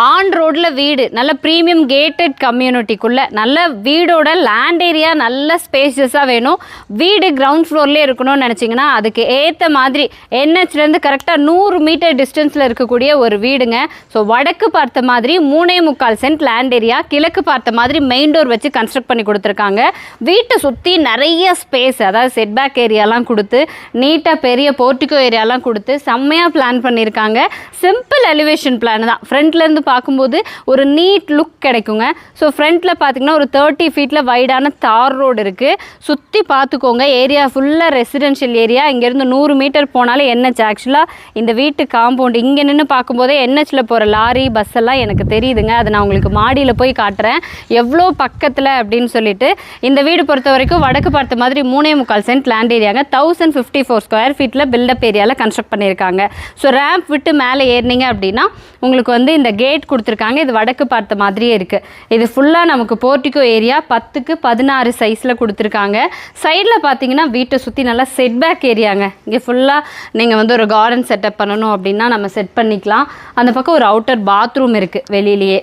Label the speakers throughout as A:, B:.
A: On ரோடில் வீடு நல்ல ப்ரீமியம் கேட்டட் கம்யூனிட்டிக்குள்ளே நல்ல வீடோட லேண்ட் ஏரியா நல்ல ஸ்பேசியஸாக வேணும். வீடு கிரவுண்ட் ஃப்ளோர்லேயே இருக்கணும்னு நினச்சிங்கன்னா அதுக்கு ஏற்ற மாதிரி என்ஹெச்லேருந்து கரெக்டாக நூறு மீட்டர் டிஸ்டன்ஸில் இருக்கக்கூடிய ஒரு வீடுங்க. ஸோ வடக்கு பார்த்த மாதிரி மூணே முக்கால் சென்ட் லேண்ட் ஏரியா கிழக்கு பார்த்த மாதிரி மெயின் டோர் வச்சு கன்ஸ்ட்ரக்ட் பண்ணி கொடுத்துருக்காங்க. வீட்டை சுற்றி நிறைய ஸ்பேஸ் அதாவது செட்பேக் ஏரியாலாம் கொடுத்து நீட்டாக பெரிய போர்ட்டிகோ ஏரியாலாம் கொடுத்து செம்மையாக பிளான் பண்ணியிருக்காங்க. சிம்பிள் எலிவேஷன் பிளான் தான். ஃப்ரண்ட்லேருந்து பார்க்கும்போது ஒரு நீட் லுக் கிடைக்குங்க. ஸோ ஃப்ரண்ட்டில் பார்த்தீங்கன்னா ஒரு தேர்ட்டி ஃபீட்டில் வைடான தார் ரோடு இருக்குது சுற்றி பார்த்துக்கோங்க ஏரியா ஃபுல்லாக ரெசிடென்ஷியல் ஏரியா இங்கேருந்து நூறு மீட்டர் போனாலே என்ஹெச். ஆக்சுவலாக இந்த வீட்டு காம்பவுண்ட் இங்கே நின்று பார்க்கும்போதே என்ஹெச்சில் போகிற லாரி பஸ் எல்லாம் எனக்கு தெரியுதுங்க. அதை நான் உங்களுக்கு மாடியில் போய் காட்டுறேன். எவ்வளோ பக்கத்தில் அப்படின்னு சொல்லிட்டு இந்த வீடு பொறுத்த வரைக்கும் வடக்கு பார்த்த மாதிரி மூணே முக்கால் சென்ட் லேண்ட் ஏரியாங்க தௌசண்ட் ஃபிஃப்டி ஃபோர் ஸ்கொயர் ஃபீட்டில் பில்டப் ஏரியாவில் கன்ஸ்ட்ரக்ட் பண்ணியிருக்காங்க. ஸோ ரேம்ப் விட்டு மேலே ஏறினீங்க அப்படின்னா உங்களுக்கு வந்து இந்த கேட் கொடுத்துருக்காங்க. இது வடக்கு பார்த்த மாதிரியே இருக்குது இது ஃபுல்லாக நமக்கு போர்ட்டிகோ ஏரியா பத்துக்கு பதினாறு சைஸில் கொடுத்துருக்காங்க. சைடில் பார்த்தீங்கன்னா வீட்டை சுற்றி நல்லா செட் பேக் ஏரியாங்க இங்கே ஃபுல்லாக நீங்கள் வந்து ஒரு கார்டன் செட்டப் பண்ணணும் அப்படின்னா நம்ம செட் பண்ணிக்கலாம். அந்த பக்கம் ஒரு அவுட்டர் பாத்ரூம் இருக்குது வெளியிலேயே.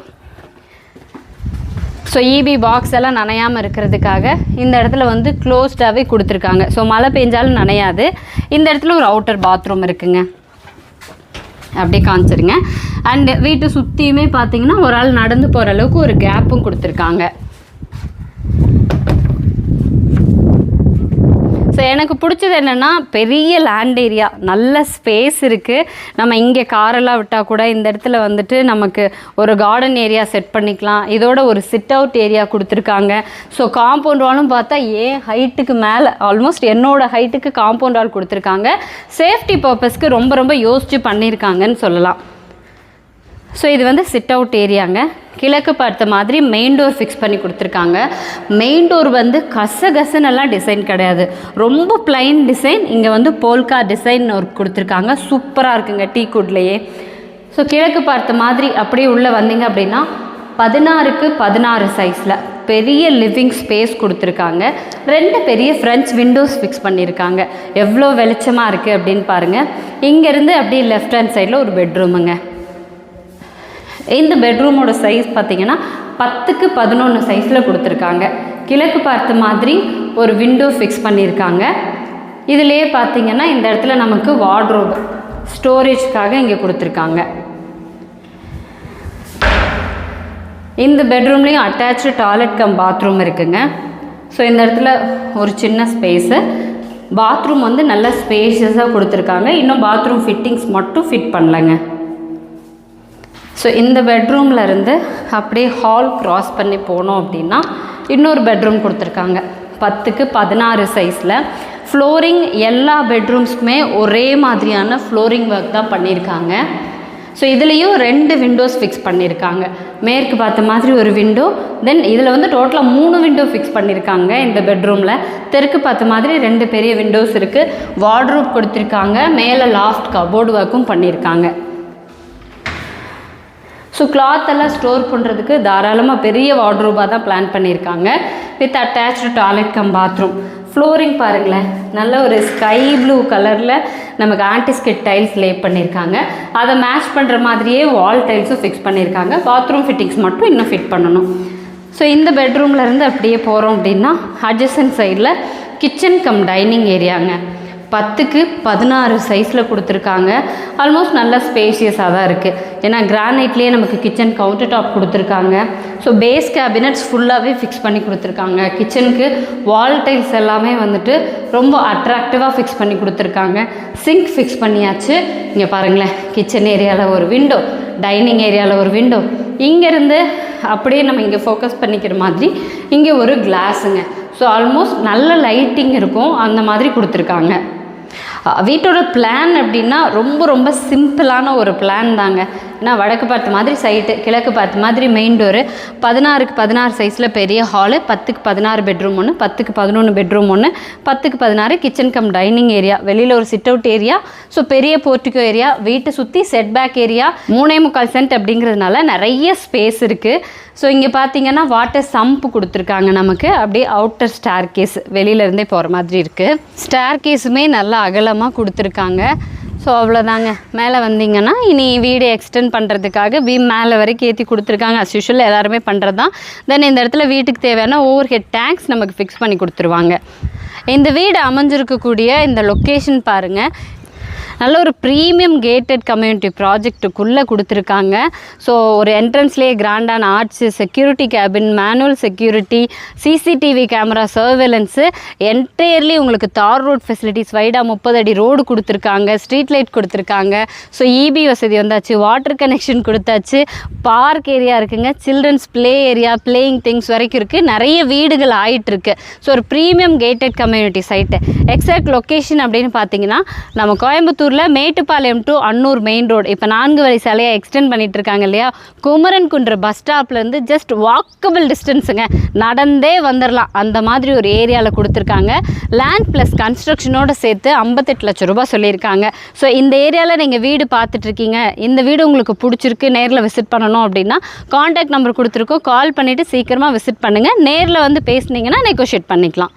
A: ஸோ இபி பாக்ஸ் எல்லாம் நனையாமல் இருக்கிறதுக்காக இந்த இடத்துல வந்து க்ளோஸ்டாகவே கொடுத்துருக்காங்க. ஸோ மழை பெஞ்சாலும் நனையாது. இந்த இடத்துல ஒரு அவுட்டர் பாத்ரூம் இருக்குங்க. அப்படியே காமிச்சிருங்க. அண்டு வீட்டை சுற்றியுமே பார்த்தீங்கன்னா ஒரு ஆள் நடந்து போகிற அளவுக்கு ஒரு கேப்பும் கொடுத்துருக்காங்க. ஸோ எனக்கு பிடிச்சது என்னென்னா பெரிய லேண்ட் ஏரியா நல்ல ஸ்பேஸ் இருக்குது நம்ம இங்கே காரெல்லாம் விட்டால் கூட இந்த இடத்துல வந்துட்டு நமக்கு ஒரு கார்டன் ஏரியா செட் பண்ணிக்கலாம். இதோட ஒரு சிட் அவுட் ஏரியா கொடுத்துருக்காங்க. ஸோ காம்பவுண்ட் வாலும் பார்த்தா ஏன் ஹைட்டுக்கு மேலே ஆல்மோஸ்ட் என்னோட ஹைட்டுக்கு காம்பவுண்ட் வால் கொடுத்துருக்காங்க. சேஃப்டி பர்பஸ்க்கு ரொம்ப ரொம்ப யோசித்து பண்ணியிருக்காங்கன்னு சொல்லலாம். ஸோ இது வந்து சிட் அவுட் ஏரியாங்க கிழக்கு பார்த்த மாதிரி மெயின் டோர் ஃபிக்ஸ் பண்ணி கொடுத்துருக்காங்க. மெயின் டோர் வந்து கச கசனெல்லாம் டிசைன் கிடையாது. ரொம்ப பிளைன் டிசைன் இங்கே வந்து போல்கா டிசைன் ஒரு கொடுத்துருக்காங்க. சூப்பராக இருக்குங்க டீ குட்லேயே. ஸோ கிழக்கு பார்த்த மாதிரி அப்படியே உள்ளே வந்தீங்க அப்படின்னா பதினாறுக்கு பதினாறு சைஸில் பெரிய லிவிங் ஸ்பேஸ் கொடுத்துருக்காங்க. ரெண்டு பெரிய ஃப்ரெஞ்ச் விண்டோஸ் ஃபிக்ஸ் பண்ணியிருக்காங்க. எவ்வளோ வெளிச்சமாக இருக்குது அப்படின்னு பாருங்கள் இங்கேருந்து அப்படியே லெஃப்ட் ஹேண்ட் சைடில் ஒரு பெட்ரூமுங்க இந்த பெட்ரூமோட சைஸ் பார்த்தீங்கன்னா பத்துக்கு பதினொன்று சைஸில் கொடுத்துருக்காங்க. கிழக்கு பார்த்த மாதிரி ஒரு விண்டோ ஃபிக்ஸ் பண்ணியிருக்காங்க. இதிலே பார்த்தீங்கன்னா இந்த இடத்துல நமக்கு வார்ட்ரோப் ஸ்டோரேஜ்க்காக இங்கே கொடுத்துருக்காங்க. இந்த பெட்ரூம்லேயும் அட்டாச்சு டாய்லெட் கம் பாத்ரூம் இருக்குங்க. ஸோ இந்த இடத்துல ஒரு சின்ன ஸ்பேஸு பாத்ரூம் வந்து நல்ல ஸ்பேஷியஸாக கொடுத்துருக்காங்க. இன்னும் பாத்ரூம் ஃபிட்டிங்ஸ் மட்டும் ஃபிட் பண்ணலங்க. ஸோ இந்த பெட்ரூமில் இருந்து அப்படியே ஹால் க்ராஸ் பண்ணி போனோம் அப்படின்னா இன்னொரு பெட்ரூம் கொடுத்துருக்காங்க. பத்துக்கு பதினாறு சைஸில் ஃப்ளோரிங் எல்லா பெட்ரூம்ஸ்க்குமே ஒரே மாதிரியான ஃப்ளோரிங் ஒர்க் தான் பண்ணியிருக்காங்க. ஸோ இதுலேயும் ரெண்டு விண்டோஸ் ஃபிக்ஸ் பண்ணியிருக்காங்க. மேற்கு பார்த்த மாதிரி ஒரு விண்டோ தென் இதில் வந்து டோட்டலாக மூணு விண்டோ ஃபிக்ஸ் பண்ணியிருக்காங்க இந்த பெட்ரூமில் தெற்கு பார்த்த மாதிரி ரெண்டு பெரிய விண்டோஸ் இருக்குது வார்ட்ரூப் கொடுத்துருக்காங்க. மேலே லாஃப்ட் கபோர்டு ஒர்க்கும் பண்ணியிருக்காங்க. ஸோ கிளாத் எல்லாம் ஸ்டோர் பண்ணுறதுக்கு தாராளமாக பெரிய வார்ட்ரோபாக தான் பிளான் பண்ணியிருக்காங்க. With attach toilet cum bathroom flooring பாருங்களேன். நல்ல ஒரு ஸ்கை ப்ளூ கலரில் நமக்கு ஆன்டிஸ்கெட் டைல்ஸ் லே பண்ணியிருக்காங்க. அதை மேட்ச் பண்ணுற மாதிரியே வால் டைல்ஸும் ஃபிக்ஸ் பண்ணியிருக்காங்க. பாத்ரூம் ஃபிட்டிங்ஸ் மட்டும் இன்னும் ஃபிட் பண்ணணும். ஸோ இந்த பெட்ரூமில் இருந்து அப்படியே போகிறோம் அப்படின்னா அட்ஜசன் சைடில் கிச்சன் கம் டைனிங் ஏரியாங்க பத்துக்கு பதினாறு சைஸில் கொடுத்துருக்காங்க. ஆல்மோஸ்ட் நல்ல ஸ்பேஷியஸாக தான் இருக்குது ஏன்னா கிரானைட்லேயே நமக்கு கிச்சன் கவுண்டர் டாப் கொடுத்துருக்காங்க. ஸோ பேஸ் கேபினட்ஸ் ஃபுல்லாகவே ஃபிக்ஸ் பண்ணி கொடுத்துருக்காங்க. கிச்சனுக்கு வால் டைல்ஸ் எல்லாமே வந்துட்டு ரொம்ப அட்ராக்டிவாக ஃபிக்ஸ் பண்ணி கொடுத்துருக்காங்க. சிங்க் ஃபிக்ஸ் பண்ணியாச்சு. இங்கே பாருங்களேன் கிச்சன் ஏரியாவில் ஒரு விண்டோ டைனிங் ஏரியாவில் ஒரு விண்டோ இங்கேருந்து அப்படியே நம்ம இங்கே ஃபோக்கஸ் பண்ணிக்கிற மாதிரி இங்கே ஒரு கிளாஸுங்க ஸோ ஆல்மோஸ்ட் நல்ல லைட்டிங் இருக்கும். அந்த மாதிரி கொடுத்துருக்காங்க. வீட்டோட பிளான் அப்படின்னா ரொம்ப ரொம்ப சிம்பிளான ஒரு பிளான் தாங்க. ஏன்னா வடக்கு பார்த்த மாதிரி சைட்டு கிழக்கு பார்த்த மாதிரி மெயின் டோரு பதினாறுக்கு பதினாறு சைஸில் பெரிய ஹாலு பத்துக்கு பதினாறு பெட்ரூம் ஒன்று பத்துக்கு பதினொன்று பெட்ரூம் ஒன்று பத்துக்கு பதினாறு கிச்சன் கம் டைனிங் ஏரியா வெளியில் ஒரு சிட் அவுட் ஏரியா ஸோ பெரிய போர்ட்டிகோ ஏரியா வீட்டை சுற்றி செட்பேக் ஏரியா மூணே முக்கால் சென்ட் அப்படிங்கிறதுனால நிறைய ஸ்பேஸ் இருக்குது ஸோ இங்கே பார்த்தீங்கன்னா வாட்டர் சம்ப் கொடுத்துருக்காங்க நமக்கு. அப்படியே அவுட்டர் ஸ்டார் கேஸ் வெளியிலேருந்தே போகிற மாதிரி இருக்குது ஸ்டார் கேஸுமே நல்லா அகலமாக கொடுத்துருக்காங்க. ஸோ அவ்வளோதாங்க மேலே வந்தீங்கன்னா இனி வீடு எக்ஸ்டெண்ட் பண்ணுறதுக்காக பீம் மேலே வரைக்கும் ஏற்றி கொடுத்துருக்காங்க. அஸ் யூஷுவல் எல்லாருமே பண்ணுறது தான் தென் இந்த இடத்துல வீட்டுக்கு தேவையான ஓவர் ஹெட் டேங்க்ஸ் நமக்கு ஃபிக்ஸ் பண்ணி கொடுத்துருவாங்க. இந்த வீடு அமைஞ்சிருக்கக்கூடிய இந்த லொக்கேஷன் பாருங்கள் நல்ல ஒரு ப்ரீமியம் கேட்டட் கம்யூனிட்டி ப்ராஜெக்ட்டுக்குள்ளே கொடுத்துருக்காங்க. ஸோ ஒரு என்ட்ரன்ஸ்லேயே கிராண்டான arch security cabin manual security CCTV camera surveillance entirely உங்களுக்கு தார் ரோட் ஃபெசிலிட்டிஸ் வைடாக முப்பது அடி ரோடு கொடுத்துருக்காங்க ஸ்ட்ரீட் லைட் கொடுத்துருக்காங்க. ஸோ இபி வசதி வந்தாச்சு வாட்டர் கனெக்ஷன் கொடுத்தாச்சு. பார்க் ஏரியா இருக்குங்க children's play area playing things வரைக்கும் இருக்குது நிறைய வீடுகள் ஆயிட்டுருக்கு. ஸோ ஒரு premium gated community site exact location அப்படின்னு பார்த்தீங்கன்னா நம்ம கோயம்புத்தூர் கோயம்புத்தூரில் Mettupalayam to Annur main road இப்போ நான்கு வழி சாலையை எக்ஸ்டெண்ட் பண்ணிட்டு இருக்காங்க இல்லையா? குமரன் குன்று பஸ் ஸ்டாப்லேருந்து ஜஸ்ட் வாக்கபிள் டிஸ்டன்ஸுங்க நடந்தே வந்துடலாம் அந்த மாதிரி ஒரு ஏரியாவில் கொடுத்துருக்காங்க. லேண்ட் ப்ளஸ் கன்ஸ்ட்ரக்ஷனோட சேர்த்து ஐம்பத்தெட்டு லட்சம் ரூபாய் சொல்லியிருக்காங்க. ஸோ இந்த ஏரியாவில் நீங்கள் வீடு பார்த்துட்டு இருக்கீங்க. இந்த வீடு உங்களுக்கு பிடிச்சிருக்கு நேரில் விசிட் பண்ணணும் அப்படின்னா காண்டாக்ட் நம்பர் கொடுத்துருக்கோம். கால் பண்ணிவிட்டு சீக்கிரமாக விசிட் பண்ணுங்கள் நேரில் வந்து பேசுனீங்கன்னா நெகோஷியேட் பண்ணிக்கலாம்.